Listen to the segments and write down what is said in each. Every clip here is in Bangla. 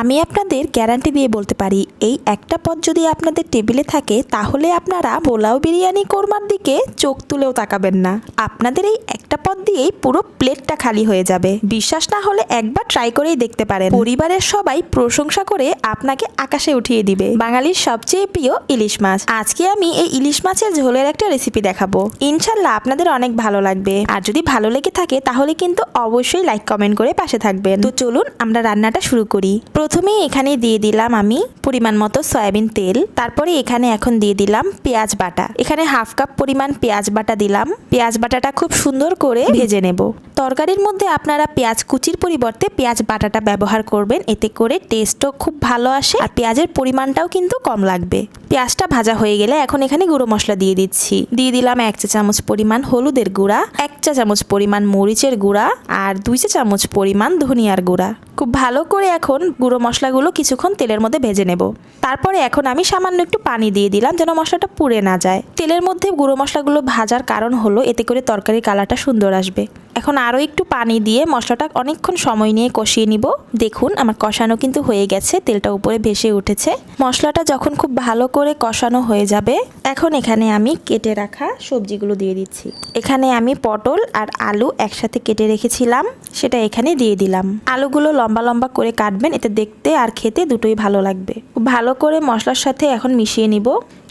আমি আপনাদের গ্যারান্টি দিয়ে বলতে পারি, এই একটা পদ যদি আপনাদের টেবিলে থাকে, তাহলে আপনারা পোলাও বিরিয়ানি কোরমার দিকে চোখ তুলেও তাকাবেন না। আপনাদের এই একটা পদ দিয়েই পুরো প্লেটটা খালি হয়ে যাবে। বিশ্বাস না হলে একবার ট্রাই করেই দেখতে পারেন। পরিবারের সবাই প্রশংসা করে আপনাকে আকাশে উঠিয়ে দিবে। বাঙালির সবচেয়ে প্রিয় ইলিশ মাছ। আজকে আমি এই ইলিশ মাছের ঝোলের একটা রেসিপি দেখাবো। ইনশাল্লাহ আপনাদের অনেক ভালো লাগবে। আর যদি ভালো লেগে থাকে, তাহলে কিন্তু অবশ্যই লাইক কমেন্ট করে পাশে থাকবেন। তো চলুন আমরা রান্নাটা শুরু করি। প্রথমেই এখানে দিয়ে দিলাম আমি পরিমাণ মতো সয়াবিন তেল। তারপরে এখানে এখন দিয়ে দিলাম পেঁয়াজ বাটা। এখানে হাফ কাপ পরিমাণ পেঁয়াজ বাটা দিলাম। পেঁয়াজ বাটাটা খুব সুন্দর করে ভেজে নেব। তরকারির মধ্যে আপনারা পেঁয়াজ কুচির পরিবর্তে পেঁয়াজ বাটাটা ব্যবহার করবেন। এতে করে টেস্টও খুব ভালো আসে আর পেঁয়াজের পরিমাণটাও কিন্তু কম লাগবে। পেঁয়াজটা ভাজা হয়ে গেলে এখন এখানে গুঁড়ো মশলা দিয়ে দিচ্ছি। দিয়ে দিলাম এক চা চামচ পরিমাণ হলুদের গুঁড়া, এক চা চামচ পরিমাণ মরিচের গুঁড়া আর দুই চা চামচ পরিমাণ ধনিয়ার গুঁড়া। খুব ভালো করে এখন গুঁড়ো মশলাগুলো কিছুক্ষণ তেলের মধ্যে ভেজে নেব। তারপরে এখন আমি সামান্য একটু পানি দিয়ে দিলাম যেন মশলাটা পুড়ে না যায়। তেলের মধ্যে গুঁড়ো মশলাগুলো ভাজার কারণ হলো এতে করে তরকারির কালারটা সুন্দর আসবে। এখন আরও একটু পানি দিয়ে মশলাটা অনেকক্ষণ সময় নিয়ে কষিয়ে নিব। দেখুন, আমার কষানো কিন্তু হয়ে গেছে, তেলটা উপরে ভেসে উঠেছে। মশলাটা যখন খুব ভালো করে কষানো হয়ে যাবে, এখন এখানে আমি কেটে রাখা সবজিগুলো দিয়ে দিচ্ছি। এখানে আমি পটল আর আলু একসাথে কেটে রেখেছিলাম, সেটা এখানে দিয়ে দিলাম। আলুগুলো লম্বা লম্বা করে কাটবেন, এতে দেখতে আর খেতে দুটোই ভালো লাগবে। ভালো করে মশলার সাথে এখন মিশিয়ে নিব।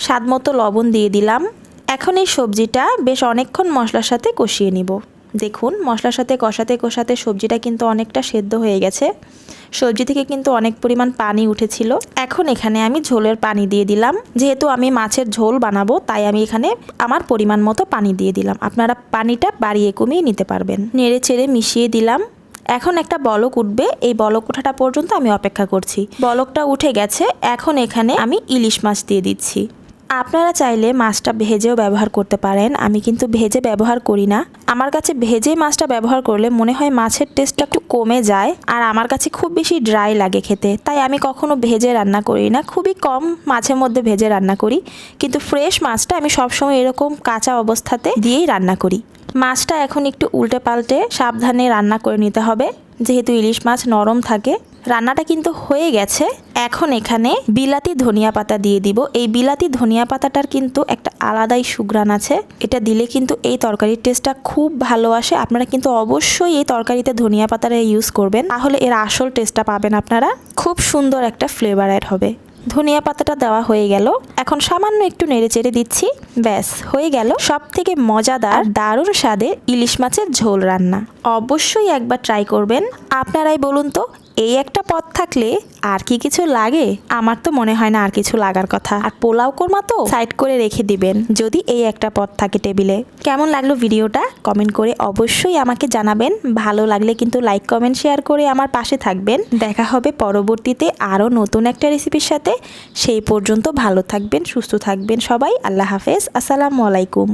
স্বাদ মতো লবণ দিয়ে দিলাম। এখন এই সবজিটা বেশ অনেকক্ষণ মশলার সাথে কষিয়ে নিব। দেখুন, মশলার সাথে কষাতে কষাতে সবজিটা কিন্তু অনেকটা সেদ্ধ হয়ে গেছে। সবজি থেকে কিন্তু অনেক পরিমাণ পানি উঠেছিল। এখন এখানে আমি ঝোলের পানি দিয়ে দিলাম। যেহেতু আমি মাছের ঝোল বানাবো, তাই আমি এখানে আমার পরিমাণ মতো পানি দিয়ে দিলাম। আপনারা পানিটা বাড়িয়ে কমিয়ে নিতে পারবেন। নেড়ে চেড়ে মিশিয়ে দিলাম। এখন একটা বলক উঠবে। এই বলক ওঠাটা পর্যন্ত আমি অপেক্ষা করছি। বলকটা উঠে গেছে। এখন এখানে আমি ইলিশ মাছ দিয়ে দিচ্ছি। আপনারা চাইলে মাছটা ভেজেও ব্যবহার করতে পারেন। আমি কিন্তু ভেজে ব্যবহার করি না। আমার কাছে ভেজে মাছটা ব্যবহার করলে মনে হয় মাছের টেস্টটা একটু কমে যায় আর আমার কাছে খুব বেশি ড্রাই লাগে খেতে। তাই আমি কখনো ভেজে রান্না করি না। খুবই কম মাছের মধ্যে ভেজে রান্না করি। কিন্তু ফ্রেশ মাছটা আমি সবসময় এরকম কাঁচা অবস্থাতে দিয়েই রান্না করি। মাছটা এখন একটু উল্টে পাল্টে সাবধানে রান্না করে নিতে হবে। যেহেতু ইলিশ মাছ নরম থাকে রান্নাটা কিন্তু হয়ে গেছে। এখন এখানে বিলাতি ধনিয়া পাতা দিয়ে দিব। এই বিলাতি ধনিয়া পাতাটার কিন্তু একটা আলাদাই সুগ্রান আছে। এটা দিলে কিন্তু এই তরকারির টেস্টটা খুব ভালো আসে। আপনারা কিন্তু অবশ্যই এই তরকারিতে ধনিয়া পাতাটা ইউজ করবেন। তাহলে এর আসল টেস্টটা পাবেন আপনারা। খুব সুন্দর একটা ফ্লেভার অ্যাড হবে। ধনিয়া পাতাটা দেওয়া হয়ে গেল। এখন সামান্য একটু নেড়ে চেড়ে দিচ্ছি। ব্যাস, হয়ে গেল। সব থেকে মজাদার দারুণ স্বাদের ইলিশ মাছের ঝোল রান্না। অবশ্যই একবার ট্রাই করবেন। আপনারাই বলুন তো, এই একটা পথ থাকলে আর কি কিছু লাগে? আমার তো মনে হয় না আর কিছু লাগার কথা। আর পোলাও কোরমা তো সাইড করে রেখে দিবেন, যদি এই একটা পথ থাকে টেবিলে। কেমন লাগল ভিডিওটা? কমেন্ট করে অবশ্যই আমাকে জানাবেন। ভালো লাগলে কিন্তু লাইক কমেন্ট শেয়ার করে আমার পাশে থাকবেন। দেখা হবে পরবর্তীতে আরও নতুন একটা রেসিপির সাথে। সেই পর্যন্ত ভালো থাকবেন, সুস্থ থাকবেন সবাই। আল্লাহ হাফেজ। আসসালামু আলাইকুম।